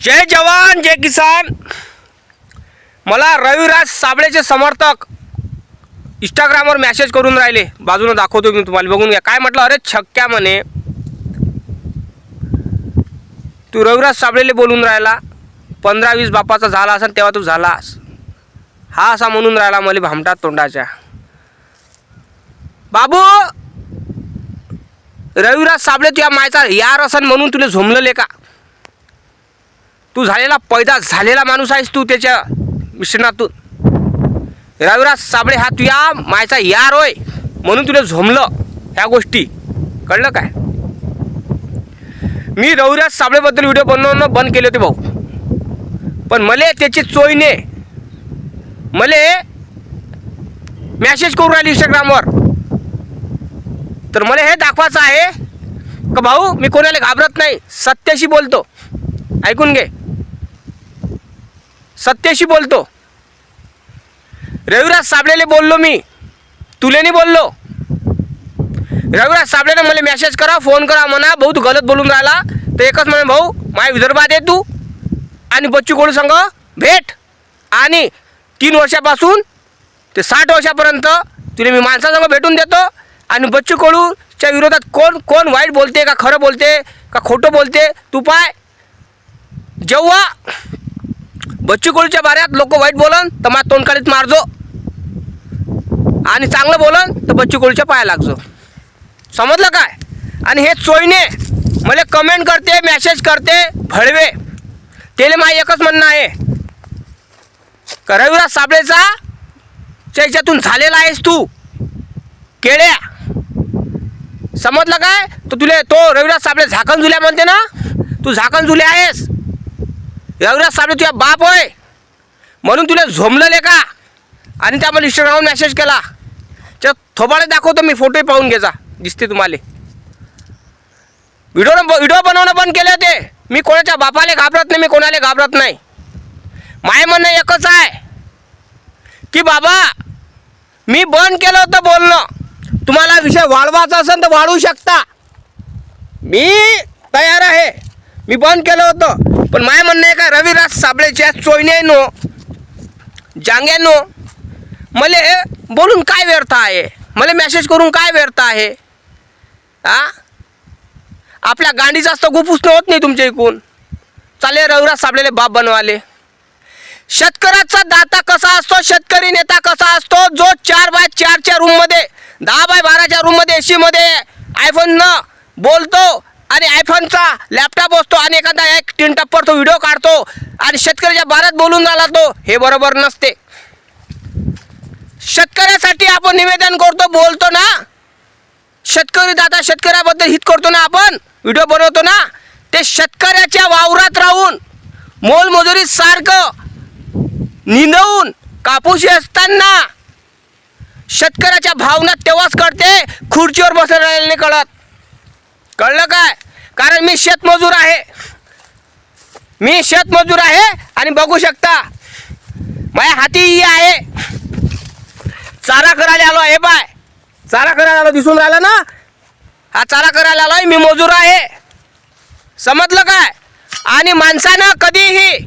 जय जवान जय किसान. मला रविराज साबळेचे समर्थक इंस्टाग्रामवर मॅसेज करून राहिले. बाजूनं दाखवतो मी तुम्हाला. बघून घ्या. काय म्हटलं? अरे छक्क्या म्हणे. तू रविराज साबळेले बोलून राहिला. पंधरा वीस बापाचा झाला असेल तेव्हा तू झालास. हा असा म्हणून राहिला मला भामटा तोंडाच्या. बाबू! रविराज साबळे तुझ्या मायचा यार असन म्हणून तुला झोमलेले का? तू झालेला पैदा झालेला माणूस आहेस तू त्याच्या मिश्रणातून. रविराज साबळे हा तुझ्या मायचा यार होय. म्हणून तुला झोमलं ह्या गोष्टी. कळलं काय? मी रविराज साबळेबद्दल व्हिडिओ बनवणं बंद केले होते भाऊ. पण मले त्याची चोईने मले मॅसेज करून राहिली इंस्टाग्रामवर तर मला हे दाखवायचं आहे. का भाऊ मी कोणाला घाबरत नाही. सत्याशी बोलतो. ऐकून घे. सत्याशी बोलतो. रविराज साबळेले बोललो मी. तुलेनी बोललो. रविराज साबळेने मला मेसेज करा फोन करा म्हणा भाऊ तू गलत बोलून राहिला. तर एकच म्हणे भाऊ माय विदर्भात आहे तू आणि बच्चू कोळू संघ भेट. आणि तीन वर्षापासून ते साठ वर्षापर्यंत तुला मी माणसासंग भेटून देतो. आणि बच्चू कोळूच्या विरोधात कोण कोण वाईट बोलते का खरं बोलते का खोटं बोलते तू पाय. जेव्हा बच्चू कडूच्या बाऱ्यात लोक वाईट बोलन तर मला तोंडकाळीत मारजो. आणि चांगलं बोलन तर बच्चू कडूच्या पाया लागजो. समजलं काय? आणि हे चोईने मला कमेंट करते मेसेज करते भळवे त्याला माझं एकच म्हणणं आहे. का रविराज साबळेचा च्या याच्यातून झालेला आहेस तू? केळ्या समजलं काय? तर तुले तो रविराज साबळे झाकण झुल्या म्हणते ना? तू झाकण झुले आहेस? रविराज साहेब तुझ्या बाप होय. म्हणून तुला झोमलेले का? आणि त्या मला इंस्टाग्रामवर मेसेज केला. त्या थोबाडे दाखवतो मी फोटोही पाहून घ्यायचा दिसते तुम्हाला. व्हिडिओ व्हिडिओ बनवणं बंद केले होते. मी कोणाच्या बापाला घाबरत नाही मी कोणाला घाबरत नाही. माय म्हणणं एकच आहे की बाबा मी बंद केलं होतं बोलणं. तुम्हाला विषय वाढवायचा असेल तर वाढवू शकता. मी तयार आहे. मी बंद केलं होतं. पण माय म्हणणं आहे का रविराज साबळेच्या चोयण्यानो जांग्यानो मले बोलून काय व्यर्थ आहे? मला मेसेज करून काय व्यर्थ आहे? आ? आपल्या गांडीचा जास्त गुपुसणं होत नाही तुमच्या इकून. चाले रविराज साबळेले बाप बनवाले. शेतकऱ्याचा दाता कसा असतो शेतकरी नेता कसा असतो जो चार बाय चारच्या रूममध्ये दहा बाय बाराच्या रूममध्ये ए सीमध्ये आयफोन न बोलतो आणि आयफोनचा लॅपटॉप असतो आणि एखादा एक तीन टप्पर तो व्हिडिओ काढतो आणि शेतकऱ्याच्या बारात बोलून राहिला तो हे बरोबर नसते. शेतकऱ्यासाठी आपण निवेदन करतो बोलतो ना. शेतकरी दादा शेतकऱ्याबद्दल हित करतो ना आपण व्हिडिओ बनवतो ना. ते शेतकऱ्याच्या वावरात राहून मोलमजुरी सारखं निंदवून कापूस असताना शेतकऱ्याच्या भावना तेव्हाच कळते खुर्चीवर बसून राहिल्याने कळत. कळलं काय? कारण मी शेतमजूर आहे. मी शेतमजूर आहे आणि बघू शकता माझ्या हाती आहे. चारा करायला आलो आहे बाय. चारा करायला आलो दिसून राहिला ना? हा चारा करायला आलोय मी मजूर आहे. समजलं काय? आणि माणसानं कधीही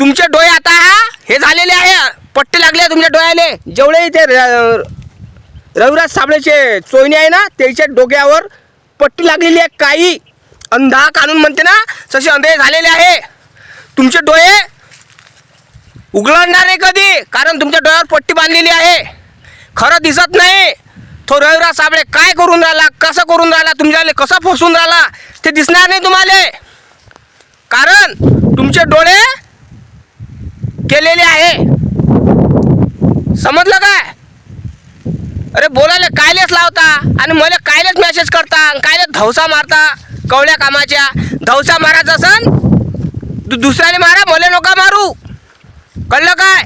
तुमचे डोळे आता हा हे झालेले आहे. पट्टे लागले तुमच्या डोळ्याले. जेवढे ते रविराज साबळेचे चोयणे आहे ना त्याच्या डोक्यावर पट्टी लागलेली आहे काही. अंधा कानून म्हणते ना तसे अंधे झालेले आहे. तुमचे डोळे उघडणार नाही कधी कारण तुमच्या डोळ्यावर पट्टी बांधलेली आहे. खरं दिसत नाही. तो रविराज साबळे काय करून राहिला कसं करून राहिला तुमच्याले कसं फसून राहिला ते दिसणार नाही तुम्हाला. कारण तुमचे डोळे केलेले आहे. समजलं काय? अरे बोलायला कायलेच लावता आणि मला कायलेच मेसेज करता आणि कायलेच धवसा मारता कवळ्या कामाच्या. धवसा मारायचा असन दुसऱ्याने मारा मला नका मारू. कळलं काय?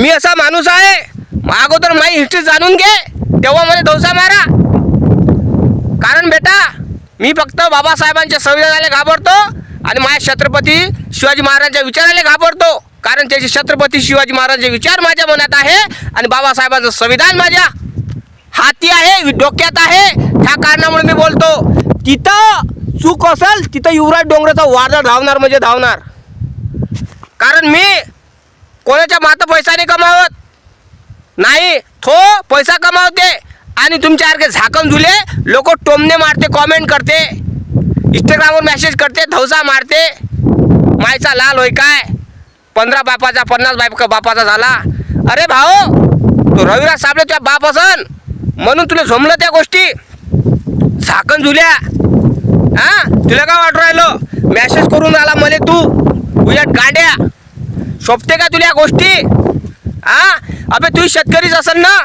मी असा माणूस आहे अगोदर माझी हिस्ट्री जाणून घे तेव्हा मला धवसा मारा. कारण बेटा मी फक्त बाबासाहेबांच्या संविधानाला घाबरतो आणि माझ्या छत्रपती शिवाजी महाराजांच्या विचाराला घाबरतो. कारण त्याचे छत्रपती शिवाजी महाराजांचे विचार माझ्या मनात आहे आणि बाबासाहेबांचं संविधान माझ्या हाती आहे डोक्यात आहे. ह्या कारणामुळे मी बोलतो तिथं चूक असेल तिथं युवराज डोंगराचा वारदा धावणार म्हणजे धावणार. कारण मी कोणाच्या माता पैसा नाही कमावत. नाही थो पैसा कमावते आणि तुमच्यासारखे झाकण झुले लोक टोमने मारते कॉमेंट करते. इंस्टाग्रामवर मेसेज करते धवसा मारते. मायचा लाल होय काय? पंधरा बापाचा पन्नास बाप बापाचा झाला. अरे भाऊ तो रविराज साबळे तुझ्या बाप असन म्हणून तुला झोमलं त्या गोष्टी. झाकण झुल्या. हा? तुला काय वाटू राहिलं? मॅसेज करून आला मले तू. उलट गाड्या. शोभते का तुला या गोष्टी? हा? अबे तू शेतकरीच असन ना?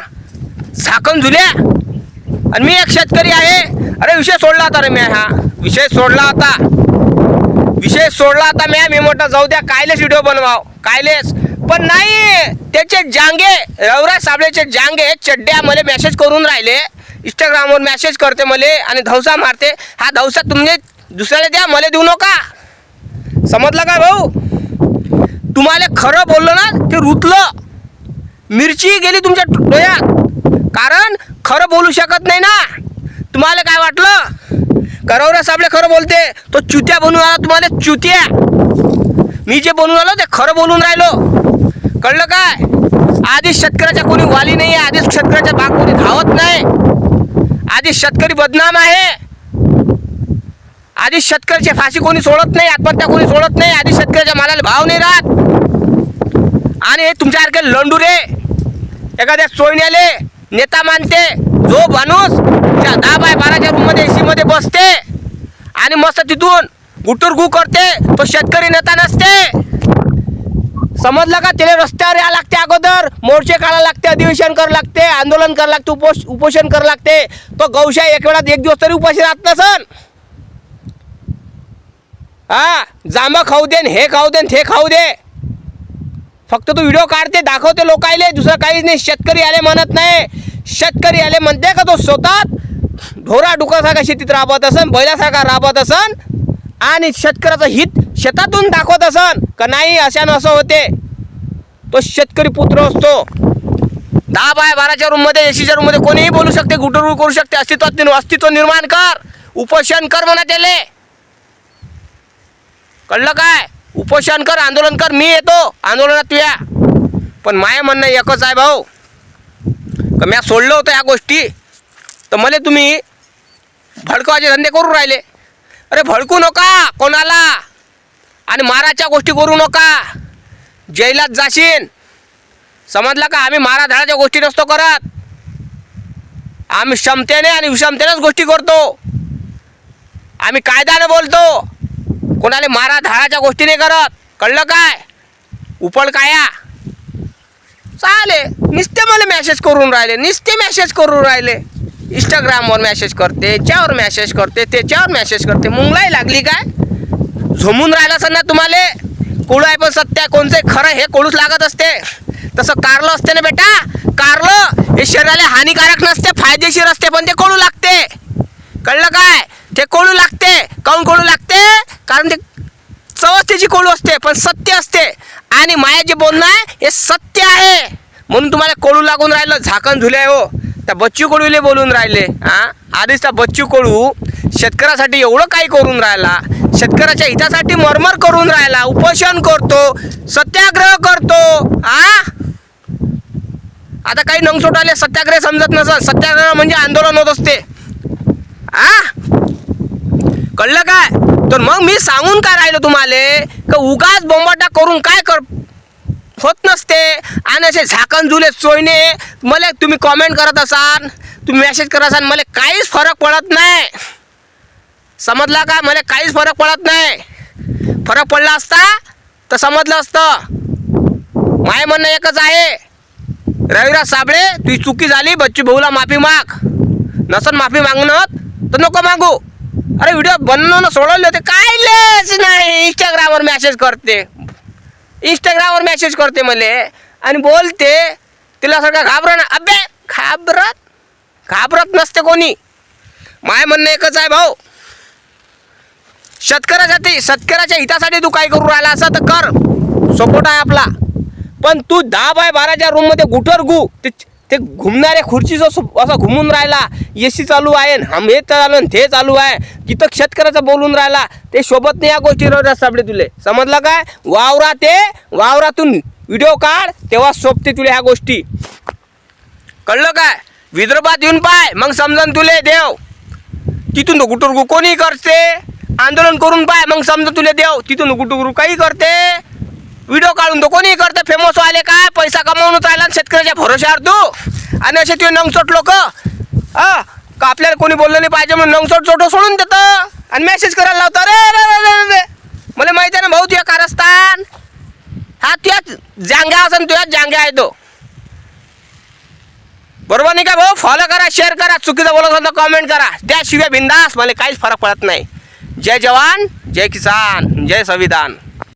झाकण झुल्या. आणि मी एक शेतकरी आहे. अरे विषय सोडला होता रे मी हा. विषय सोडला होता विषय सोडला आता म्या मी म्हटलं जाऊ द्या कायलेच व्हिडिओ बनवाव. कायलेच. पण नाही त्याचे जांगे रवराज साबळेचे जांगे चड्ड्या मला मेसेज करून राहिले. इंस्टाग्रामवर मेसेज करते मले आणि धवसा मारते. हा धवसा तुम्ही दुसऱ्याला द्या मला देऊ नका. समजलं का भाऊ? तुम्हाला खरं बोललो ना ते रुतलं. मिरची गेली तुमच्या डोळ्यात. कारण खरं बोलू शकत नाही ना. तुम्हाला काय वाटलं? करवरा साबळे खरं बोलते. तो चुत्या बनून आला तुम्हाला चुत्या. मी जे बनून आलो ते खरं बोलून राहिलो. कळलं काय? आधीच शेतकऱ्याच्या कोणी वाली नाही आहे आधीच शेतकऱ्याच्या बाग कोणी धावत नाही. आधीच शेतकरी बदनाम आहे. आधीच शेतकऱ्याची फाशी कोणी सोडत नाही आत्महत्या कोणी सोडत नाही आधी शेतकऱ्याच्या मालाला भाव नाही राहत. आणि हे तुमच्यासारखे लंडुरे एखाद्या चोयण्याले नेता मानते. जो माणूस दहा बाय बाराच्या रूममध्ये ए सीमध्ये बसते आणि मस्त तिथून गुटूर गु करते तो शेतकरी नेता नसते. समजलं का? तिला रस्त्यावर यावं लागते अगोदर मोर्चे काढायला लागते अधिवेशन करावं लागते आंदोलन करावं लागते उपोष उपोषण करावं लागते. तो गौशाही एक वेळात एक दिवस तरी उपाशी राहत नसन. हा जांब खाऊ दे हे खाऊ देन ते खाऊ दे. फक्त तो व्हिडिओ काढते दाखवते लोकायले दुसरं काहीच नाही शेतकरी आले म्हणत नाही. शेतकरी आले म्हणते का तो स्वतः? ढोरा डुकासारखा शेतीत राबवत असन बैलासारखा राबवत असन आणि शेतकऱ्याचं हित शेतातून दाखवत असन का नाही? अशानं असं होते. तो शेतकरी पुत्र असतो. दहा बाय बाराच्या रूममध्ये एसीच्या रूममध्ये कोणीही बोलू शकते गुटरू करू शकते अस्तित्वात अस्तित्व निर्माण कर उपोषण कर म्हणा त्याले. कळलं काय? उपोषण कर आंदोलन कर मी येतो आंदोलनात तू या. पण माय म्हणणं एकच आहे भाऊ का म्या सोडलं होतं या गोष्टी? तर मला तुम्ही भडकवाचे धंदे करू राहिले. अरे भडकू नका कोणाला. आणि माराच्या गोष्टी करू नका. जैलात जाशीन. समजला का? आम्ही मारा धाडाच्या गोष्टी नसतो करत. आम्ही क्षमतेने आणि विषमतेनेच गोष्टी करतो. आम्ही कायद्याने बोलतो. कोणाला मारा धाडाच्या गोष्टी नाही करत. कळलं काय? उपळ काया? चालेल. नुसते मला मेसेज करून राहिले नुसते मेसेज करून राहिले. इंस्टाग्रामवर मेसेज करते याच्यावर मॅसेज करते त्याच्यावर मॅसेज करते. मुंगलाई लागली काय? झोमून राहिलं असं ना तुम्हाला? कोळू आहे पण सत्य आहे, कोणचं खरं हे कोळूच लागत असते. तसं कारलं असते ना बेटा. कारलं हे शरीराला हानिकारक नसते फायदेशीर असते पण ते कोळू लागते कळलं काय ते कोळू लागते काऊन कोळू लागते कारण ते चवच त्याची कोळू असते पण सत्य असते आणि माया जे बोलणं आहे हे सत्य आहे म्हणून तुम्हाला कोळू लागून राहिलं झाकण झुले हो. त्या बच्चू कडूले बोलून राहिले हा? आधीच त्या बच्चू कडू शेतकऱ्यासाठी एवढं काही करून राहिला शेतकऱ्याच्या हितासाठी मरमर करून राहिला उपोषण करतो सत्याग्रह करतो हा? आता काही नंगसोटाले सत्याग्रह समजत नसत सत्याग्रह म्हणजे आंदोलन होत असते. आ कळलं काय? तर मग मी सांगून काय राहिलो तुम्हाला? का उगाच बोंबाटा करून काय कर होत नसते. आणि असे झाकण जुले सोयने. मला तुम्ही कॉमेंट करत असाल तुम्ही मेसेज करत असाल मला काहीच फरक पडत नाही. समजला का? मला काहीच फरक पडत नाही. फरक पडला असता तर समजलं असतं. माय म्हणणं एकच आहे. रविराज साबळे तुझी चुकी झाली बच्चू भाऊला माफी माग. नसन माफी मागणं तर नको मागू. अरे व्हिडिओ बनवणं सोडवले होते. काय लेच नाही इंस्टाग्रामवर मेसेज करते. इंस्टाग्रामवर मेसेज करते मले आणि बोलते तिला सारखा घाबरण ना. अबे घाबरत? घाबरत नसते कोणी. माय म्हणणं एकच आहे भाऊ. शेतकऱ्यासाठी शेतकऱ्याच्या हितासाठी तू काय करू राहिला असं तर कर. सपोर्ट आहे आपला. पण तू दहा बाय बाराच्या रूममध्ये गुटर गु ते ते घुमणाऱ्या खुर्चीचं सु- असं घुमून राहिला ए सी चालू आहे न हम हे चालू आणि ते चालू आहे तिथं शेतकऱ्याचं बोलून राहिला ते सोबत नाही या गोष्टी रोज सापडे तुले. समजलं काय? वावरा ते वावरातून व्हिडिओ काढ तेव्हा सोबते तुला ह्या गोष्टी. कळलं काय? विदर्भात येऊन पाय मग समजन तुले देव. तिथून गुटुरगु कोणी करते. आंदोलन करून पाय मग समजा तुले देव. तिथून गुटुगुरु काही करते. व्हिडिओ काढून तो कोणी करते फेमस व्हायले काय? पैसा कमावून राहिला आणि शेतकऱ्याच्या भरोश्यावर तू आणि असे तुझे नंगचोट लोक हा? का आपल्याला कोणी बोललं नाही पाहिजे म्हणून नंगचोट चोट सोडून देतं? आणि मेसेज करायला लावतं रे रे रे रे रे मला माहिती आहे ना भाऊ तुझ्या कारस्थान. हा तुझ्या जांग्या असं तुझ्या जांग्या आहे तो बरोबर नाही का भाऊ? फॉलो करा शेअर करा. चुकीचं बोलत असेल तर कमेंट करा. त्याशिवाय बिंदास मला काहीच फरक पडत नाही. जय जवान जय किसान जय संविधान.